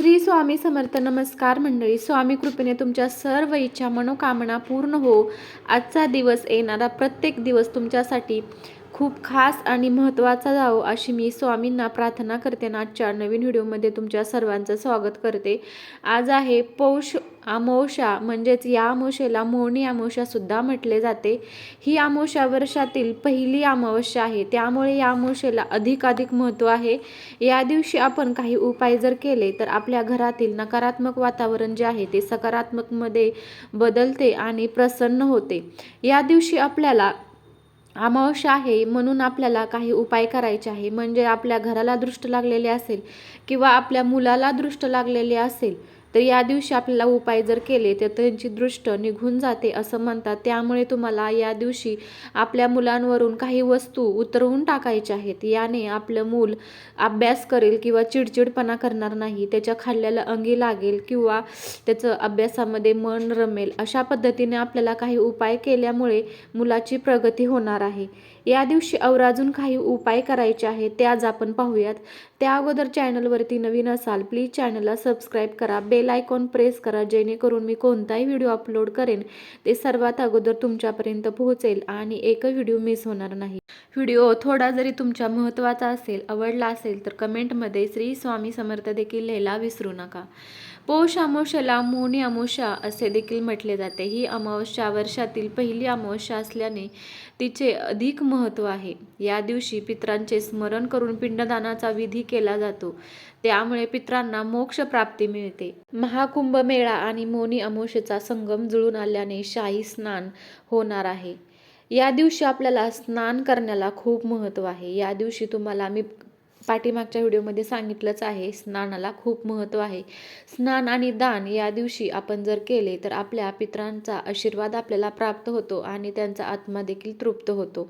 श्री स्वामी समर्थ नमस्कार मंडळी स्वामी कृपेने तुमच्या सर्व इच्छा मनोकामना पूर्ण हो. आजचा दिवस येणारा प्रत्येक दिवस तुमच्यासाठी खूप खास आणि महत्त्वाचा जावो अशी मी स्वामींना प्रार्थना करते आणि आजच्या नवीन व्हिडिओमध्ये तुमच्या सर्वांचं स्वागत करते. आज आहे पौष आमोशा म्हणजेच या अमावस्येला मोणी अमावशासुद्धा म्हटले जाते. ही आमोशा वर्षातील पहिली अमावस्या आहे. त्यामुळे या आमोशेला अधिकाधिक महत्त्व आहे. या दिवशी आपण काही उपाय जर केले तर आपल्या घरातील नकारात्मक वातावरण जे आहे ते सकारात्मकमध्ये बदलते आणि प्रसन्न होते. या दिवशी आपल्याला अमावस्या आहे म्हणून आपल्याला काही उपाय करायचे आहे. म्हणजे आपल्या घराला दृष्ट लागलेले असेल किंवा आपल्या मुलाला दृष्ट लागलेले असेल तर या दिवशी आपल्याला उपाय जर केले तर त्यांची दृष्ट निघून जाते असं म्हणतात. त्यामुळे तुम्हाला या दिवशी आपल्या मुलांवरून काही वस्तू उतरवून टाकायच्या आहेत. याने आपलं मूल अभ्यास करेल किंवा चिडचिडपणा करणार नाही. त्याच्या खाल्ल्याला अंगी लागेल किंवा त्याचं अभ्यासामध्ये मन रमेल. अशा पद्धतीने आपल्याला काही उपाय केल्यामुळे मुलाची प्रगती होणार आहे. या दिवशी अवराजून काही उपाय करायचे आहेत ते आज आपण पाहूयात. त्या अगोदर चॅनलवरती नवीन असाल प्लीज चॅनलला सबस्क्राईब करा बेल आयकॉन प्रेस करा जेणेकरून मी कोणताही व्हिडिओ अपलोड करेन ते सर्वात अगोदर तुमच्यापर्यंत पोहोचेल आणि एकही व्हिडिओ मिस होणार नाही. व्हिडिओ थोडा जरी तुमच्या महत्त्वाचा असेल आवडला असेल तर कमेंटमध्ये श्री स्वामी समर्थ देखील लिहायला विसरू नका. पौष अमावस्याला मोनी अमावस्या असे देखील म्हटले जाते. ही अमावस्या वर्षातील पहिली अमावस्या असल्याने तिचे अधिक महत्त्व आहे. या दिवशी पित्रांचे स्मरण करून पिंडदानाचा विधी केला जातो. त्यामुळे पित्रांना मोक्ष प्राप्ती मिळते. महाकुंभ मेळा आणि मोनी अमावस्येचा संगम जुळून आल्याने शाही स्नान होणार आहे. या दिवशी आपल्याला स्नान करण्याला खूप महत्त्व आहे. या दिवशी तुम्हाला मी पाठीमागच्या व्हिडिओमध्ये सांगितलंच आहे स्नानाला खूप महत्त्व आहे. स्नान आणि दान या दिवशी आपण जर केले तर आपल्या पित्रांचा आशीर्वाद आपल्याला प्राप्त होतो आणि त्यांचा आत्मा देखील तृप्त होतो.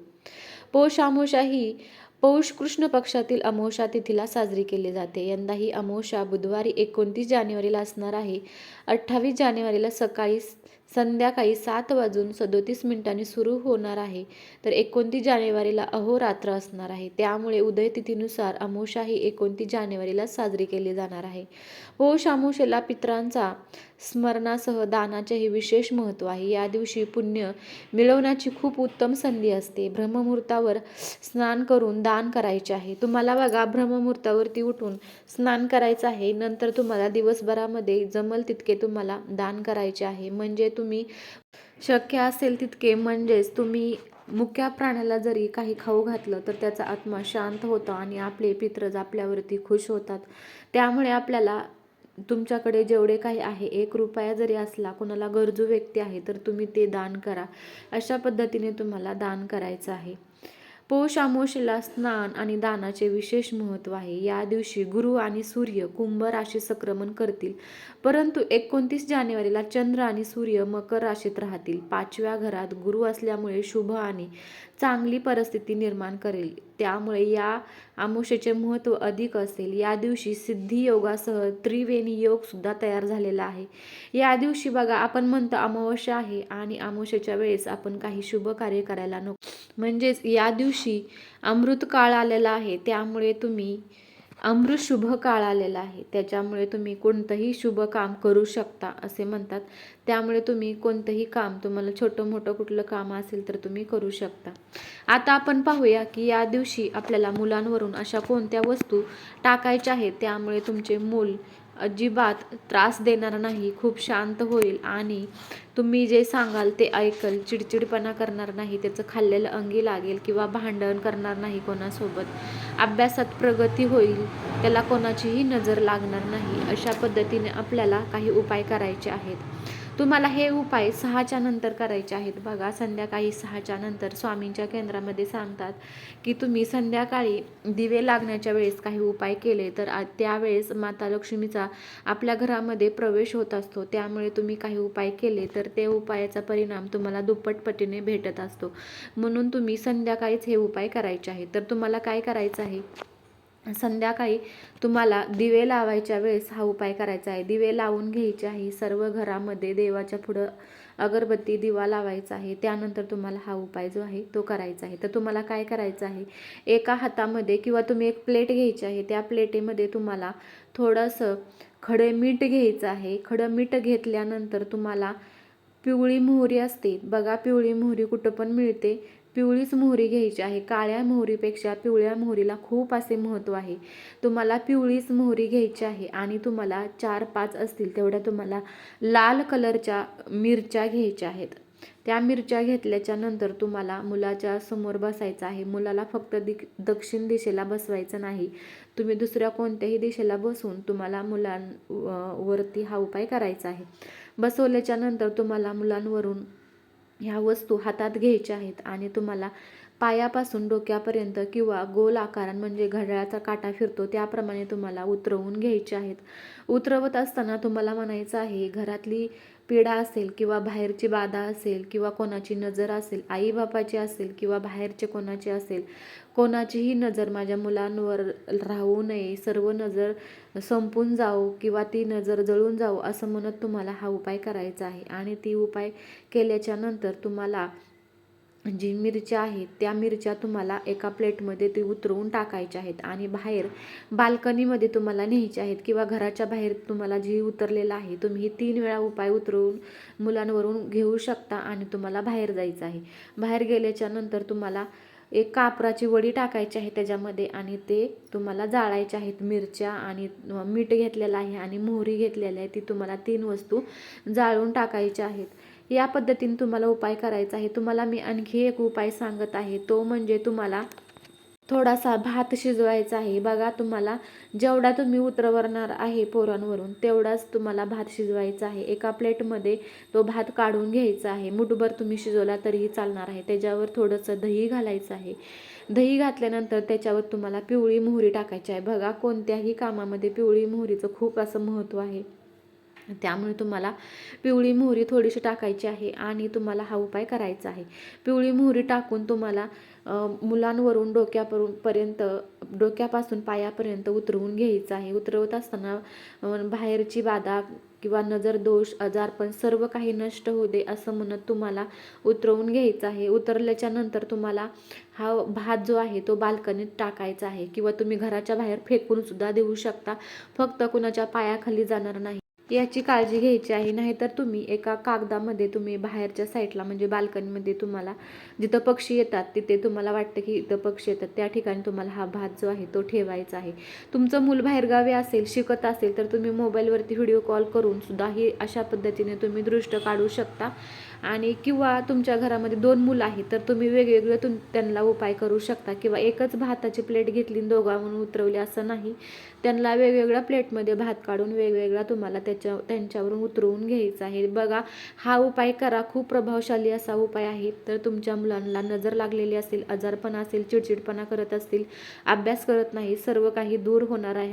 पौष आमोशा ही पौष कृष्ण पक्षातील अमोषा तिथीला साजरी केली जाते. यंदा ही अमोषा बुधवारी एकोणतीस जानेवारीला असणार आहे. अठ्ठावीस जानेवारीला सकाळी संध्याकाळी सात वाजून सदोतीस मिनिटांनी सुरू होणार आहे. तर एकोणतीस जानेवारीला अहोरात्र असणार आहे. त्यामुळे उदय तिथीनुसार ही एकोणतीस जानेवारीला साजरी केली जाणार आहे. पौष अमोशेला पित्रांचा स्मरणासह दानाचेही विशेष महत्त्व आहे. या दिवशी पुण्य मिळवण्याची खूप उत्तम संधी असते. ब्रह्ममुहूर्तावर स्नान करून दान करायचे आहे. तुम्हाला बघा ब्रह्ममुहूर्तावरती उठून स्नान करायचं आहे. नंतर तुम्हाला दिवसभरामध्ये जमल तितके तुम्हाला दान करायचे आहे. म्हणजे तुम्ही शक्य असेल तितके म्हणजेच तुम्ही मुक्या प्राण्याला जरी काही खाऊ घातलं तर त्याचा आत्मा शांत होतो आणि आपले पित्रज आपल्यावरती खुश होतात. त्यामुळे आपल्याला तुमच्याकडे जेवढे काही आहे एक रुपया जरी असला कोणाला गरजू व्यक्ती आहे तर तुम्ही ते दान करा. अशा पद्धतीने तुम्हाला दान करायचं आहे. पौष आमोशीला स्नान आणि दानाचे विशेष महत्त्व आहे. या दिवशी गुरु आणि सूर्य कुंभ राशी संक्रमण करतील. परंतु एकोणतीस जानेवारीला चंद्र आणि सूर्य मकर राशीत राहतील. पाचव्या घरात गुरु असल्यामुळे शुभ आणि चांगली परिस्थिती निर्माण करेल. त्यामुळे या आमुषेचे महत्त्व अधिक असेल. या दिवशी सिद्धी योगासह त्रिवेणी योग सुद्धा तयार झालेला आहे. या दिवशी बघा आपण म्हणतो अमावस्या आहे आणि अमावस्याच्या वेळेस आपण काही शुभ कार्य करायला नको. म्हणजेच या दिवशी अमृत काळ आलेला आहे. त्यामुळे तुम्ही अमृत शुभ काळ आलेला आहे. त्याच्यामुळे तुम्ही कोणतंही शुभ काम करू शकता असे म्हणतात. त्यामुळे तुम्ही कोणतंही काम तुम्हाला छोटं मोठं कुठलं काम असेल तर तुम्ही करू शकता. आता आपण पाहूया की या दिवशी आपल्याला मुलांवरून अशा कोणत्या वस्तू टाकायच्या आहेत त्यामुळे तुमचे मूल अजिबात त्रास देणार नाही खूप शांत होईल आणि तुम्ही जे सांगाल ते ऐकल चिडचिडपणा करणार नाही त्याचं खाल्लेलं अंगी लागेल किंवा भांडण करणार नाही कोणासोबत. अभ्यासात प्रगती होईल त्याला कोणाचीही नजर लागणार नाही. अशा पद्धतीने आपल्याला काही उपाय करायचे आहेत. तुम्हाला हे उपाय सहाच्या नंतर करायचे आहेत. बघा संध्याकाळी सहाच्या नंतर स्वामींच्या केंद्रामध्ये सांगतात की तुम्ही संध्याकाळी दिवे लागण्याच्या वेळेस काही उपाय केले तर त्यावेळेस माता लक्ष्मीचा आपल्या घरामध्ये प्रवेश होत असतो. त्यामुळे तुम्ही काही उपाय केले तर ते उपायाचा परिणाम तुम्हाला दुप्पटपटीने भेटत असतो. म्हणून तुम्ही संध्याकाळीच हे उपाय करायचे आहेत. तर तुम्हाला काय करायचं आहे? संध्याकाळी तुम्हाला दिवे लावायच्या वेळेस हा उपाय करायचा आहे. दिवे लावून घ्यायचे आहे. सर्व घरामध्ये देवाच्या पुढं अगरबत्ती दिवा लावायचा आहे. त्यानंतर तुम्हाला हा उपाय जो आहे तो करायचा आहे. तर तुम्हाला काय करायचं आहे? एका हातामध्ये किंवा तुम्ही एक प्लेट घ्यायची आहे. त्या प्लेटेमध्ये तुम्हाला थोडंसं खडे मीठ घ्यायचं आहे. खडं मीठ घेतल्यानंतर तुम्हाला पिवळी मोहरी असते. बघा पिवळी मोहरी कुठं पण मिळते. पिवळीच मोहरी घ्यायची आहे. काळ्या मोहरीपेक्षा पिवळ्या मोहरीला खूप असे महत्त्व आहे. तुम्हाला पिवळीच मोहरी घ्यायची आहे आणि तुम्हाला चार पाच असतील तेवढ्या तुम्हाला लाल कलरच्या मिरच्या घ्यायच्या आहेत. त्या मिरच्या घेतल्याच्या नंतर तुम्हाला मुलाच्या समोर बसायचं आहे. मुलाला फक्त दि दक्षिण दिशेला बसवायचं नाही. तुम्ही दुसऱ्या कोणत्याही दिशेला बसून तुम्हाला मुलां वरती हा उपाय करायचा आहे. बसवल्याच्या नंतर तुम्हाला मुलांवरून ह्या वस्तू हातात घ्यायच्या आहेत आणि तुम्हाला पायापासून डोक्यापर्यंत किंवा गोल आकारान म्हणजे घड्याळाचा काटा फिरतो त्याप्रमाणे तुम्हाला उतरवून घ्यायचे आहेत. उतरवत असताना तुम्हाला म्हणायचं आहे घरातली पिढा असेल किंवा बाहेरची बाधा असेल किंवा कोणाची नजर असेल आईबापाची असेल किंवा बाहेरचे कोणाची असेल कोणाचीही नजर माझ्या मुलांवर राहू नये सर्व नजर संपून जावो किंवा ती नजर जळून जावो असं म्हणत तुम्हाला हा उपाय करायचा आहे. आणि ती उपाय केल्याच्यानंतर तुम्हाला जी मिरच्या आहेत त्या मिरच्या तुम्हाला एका प्लेटमध्ये ती उतरवून टाकायच्या आहेत आणि बाहेर बाल्कनीमध्ये तुम्हाला न्यायच्या आहेत किंवा घराच्या बाहेर तुम्हाला जी उतरलेलं आहे तुम्ही तीन वेळा उपाय उतरवून मुलांवरून घेऊ शकता आणि तुम्हाला बाहेर जायचं आहे. बाहेर गेल्याच्यानंतर तुम्हाला एक कापराची वडी टाकायची आहे त्याच्यामध्ये आणि ते तुम्हाला जाळायचे आहेत. मिरच्या आणि मीठ घेतलेलं आहे आणि मोहरी घेतलेली आहे ती तुम्हाला तीन वस्तू जाळून टाकायच्या आहेत. या पद्धतीने तुम्हाला उपाय करायचा आहे. तुम्हाला मी आणखी एक उपाय सांगत आहे. तो म्हणजे तुम्हाला थोडासा भात शिजवायचा आहे. बघा तुम्हाला जेवढा तुम्ही उतरवणार आहे पोरांवरून तेवढाच तुम्हाला भात शिजवायचा आहे. एका प्लेटमध्ये तो भात काढून घ्यायचा आहे. मुठभर तुम्ही शिजवला तरीही चालणार आहे. त्याच्यावर थोडंसं दही घालायचं आहे. दही घातल्यानंतर त्याच्यावर तुम्हाला पिवळी मोहरी टाकायची आहे. बघा कोणत्याही कामामध्ये पिवळी मोहरीचं खूप असं महत्त्व आहे. त्यामुळे तुम्हाला पिवळी मोहरी थोडीशी टाकायची आहे आणि तुम्हाला हा उपाय करायचा आहे. पिवळी मोहरी टाकून तुम्हाला मुलांवरून डोक्यापरून पर्यंत डोक्यापासून पायापर्यंत उतरवून घ्यायचं आहे. उतरवत असताना बाहेरची बाधा किंवा नजर दोष आजारपण सर्व काही नष्ट होऊ दे असं म्हणत तुम्हाला उतरवून घ्यायचं आहे. उतरल्याच्या नंतर तुम्हाला हा भात जो आहे तो बाल्कनीत टाकायचा आहे किंवा तुम्ही घराच्या बाहेर फेकून सुद्धा देऊ शकता. फक्त कुणाच्या पायाखाली जाणार नाही. याची काळजी घ्यायची आहे. नाहीतर तुम्ही एका कागदामध्ये तुम्ही बाहेरच्या साईडला म्हणजे बाल्कनीमध्ये तुम्हाला जिथं पक्षी येतात तिथे तुम्हाला वाटतं की इथं पक्षी येतात. त्या ठिकाणी तुम्हाला हा भात जो आहे तो ठेवायचा आहे. तुमचं मूल बाहेरगावी असेल शिकत असेल तर तुम्ही मोबाईलवरती व्हिडिओ कॉल करून सुद्धा ही अशा पद्धतीने तुम्ही दृष्ट काढू शकता. आणि किंवा तुमच्या घरामध्ये दोन मुलं आहेत तर तुम्ही वेगवेगळे तुम त्यांना उपाय करू शकता. किंवा एकच भाताची प्लेट घेतली आणि उतरवली असं नाही. त्यांना वेगवेगळ्या प्लेटमध्ये भात काढून वेगवेगळा तुम्हाला त्याच्या त्यांच्यावरून उतरवून घ्यायचा आहे. बघा हा उपाय करा. खूप प्रभावशाली असा उपाय आहे. तर तुमच्या मुलांना नजर लागलेली असेल आजारपणा असेल चिडचिडपणा करत असतील अभ्यास करत नाही सर्व काही दूर होणार आहे.